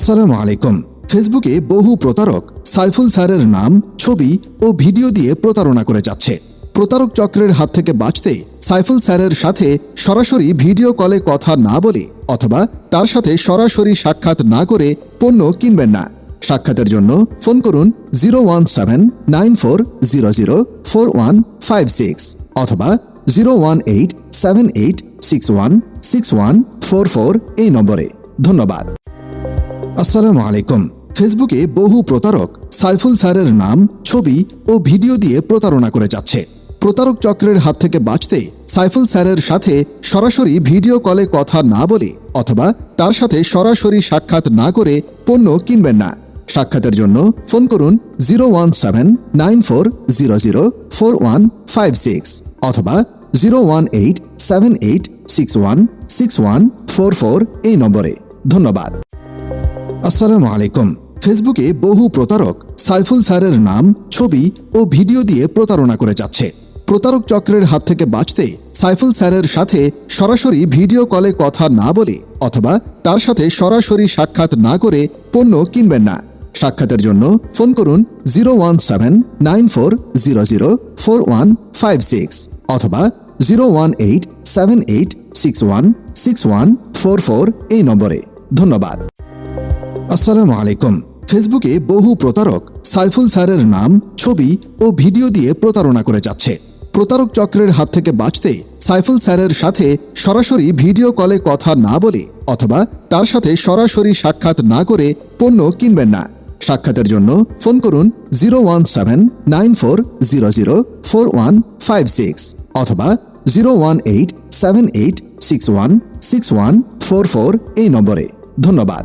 আসসালামু আলাইকুম। ফেসবুকে বহু প্রতারক সাইফুল স্যারের নাম, ছবি ও ভিডিও দিয়ে প্রতারণা করে যাচ্ছে। প্রতারক চক্রের হাত থেকে বাঁচতে সাইফুল স্যারের সাথে সরাসরি ভিডিও কলে কথা না বলে অথবা তার সাথে সরাসরি সাক্ষাৎ না করে পণ্য কিনবেন না। সাক্ষাতের জন্য ফোন করুন zero one seven nine four zero zero four one five six অথবা zero one eight seven eight six one six one four four এই নম্বরে। ধন্যবাদ। আসসালামু আলাইকুম। ফেসবুকে বহু প্রতারক সাইফুল স্যারের নাম, ছবি ও ভিডিও দিয়ে প্রতারণা করে যাচ্ছে। প্রতারক চক্রের হাত থেকে বাঁচতে সাইফুল স্যারের সাথে সরাসরি ভিডিও কলে কথা না বলে অথবা তার সাথে সরাসরি সাক্ষাৎ না করে পণ্য কিনবেন না। সাক্ষাতের জন্য ফোন করুন zero one seven nine four zero zero four one five six অথবা zero one eight seven eight six one six one four four এই নম্বরে। ধন্যবাদ। আসসালামু আলাইকুম। ফেসবুকে বহু প্রতারক সাইফুল স্যারের নাম, ছবি ও ভিডিও দিয়ে প্রতারণা করে যাচ্ছে। প্রতারক চক্রের হাত থেকে বাঁচতে সাইফুল স্যারের সাথে সরাসরি ভিডিও কলে কথা না বলে অথবা তার সাথে সরাসরি সাক্ষাৎ না করে পণ্য কিনবেন না। সাক্ষাতের জন্য ফোন করুন zero one seven nine four zero zero four one five six অথবা zero one eight seven eight six one six one four four এই নম্বরে। ধন্যবাদ। আসসালামু আলাইকুম। ফেসবুকে বহু প্রতারক সাইফুল স্যারের নাম, ছবি ও ভিডিও দিয়ে প্রতারণা করে যাচ্ছে। প্রতারক চক্রের হাত থেকে বাঁচতে সাইফুল স্যারের সাথে সরাসরি ভিডিও কলে কথা না বলে অথবা তার সাথে সরাসরি সাক্ষাৎ না করে পণ্য কিনবেন না। সাক্ষাতের জন্য ফোন করুন zero one seven nine four zero zero four one five six অথবা zero one eight seven eight six one six one four four এই নম্বরে। ধন্যবাদ।